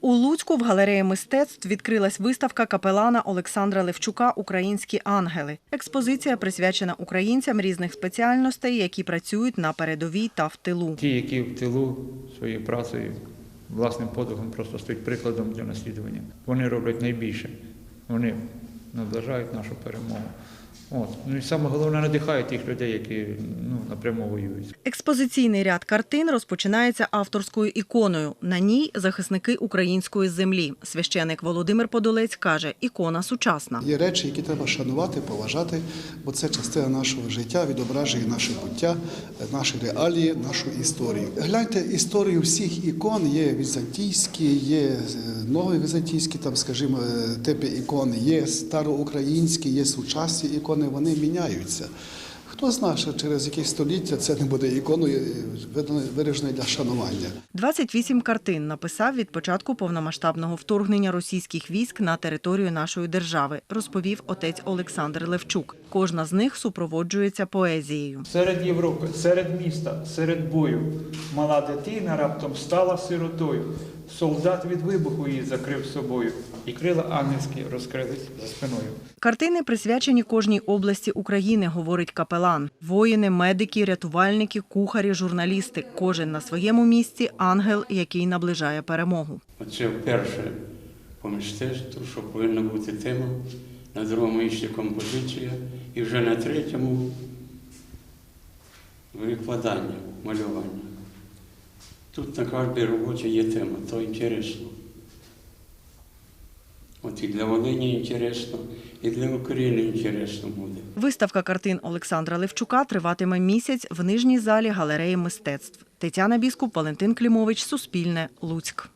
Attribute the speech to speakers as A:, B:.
A: У Луцьку в галереї мистецтв відкрилась виставка капелана Олександра Левчука Українські ангели. Експозиція присвячена українцям різних спеціальностей, які працюють на передовій та в тилу.
B: Ті, які в тилу своєю працею, власним подвигом просто стають прикладом для наслідування. Вони роблять найбільше. Вони наближають нашу перемогу. От. Ну і саме головне надихають тих людей, які ну, напряму воюють.
A: Експозиційний ряд картин розпочинається авторською іконою. На ній захисники української землі. Священик Володимир Подолець каже, ікона сучасна.
C: Є речі, які треба шанувати, поважати, бо це частина нашого життя, відображує наше буття, наші реалії, нашу історію. Гляньте історію всіх ікон. Є візантійські, є е, нові візантійські, там, скажімо, е, типи ікон, є староукраїнські, є сучасні ікони. Вони міняються. Хто знає, що через якісь століття це не буде іконою е, вираженою для шанування.
A: 28 картин написав від початку повномасштабного вторгнення російських військ на територію нашої держави, розповів отець Олександр Левчук. Кожна з них супроводжується поезією.
D: Серед Європи, серед міста, серед бою. Мала дитина раптом стала сиротою. Солдат від вибуху її закрив собою, і крила ангельські розкрились за спиною.
A: Картини присвячені кожній області України, говорить капелан. Воїни, медики, рятувальники, кухарі, журналісти. Кожен на своєму місці ангел, який наближає перемогу.
E: Оце вперше по що повинна бути тема, на другому місці композиція, і вже на третьому викладання, малювання. Тут на кожній роботі є тема, то інтересно. От і для Волині інтересно, і для України інтересно буде.
A: Виставка картин Олександра Левчука триватиме місяць в нижній залі галереї мистецтв. Тетяна Біскуп, Валентин Клімович, Суспільне, Луцьк.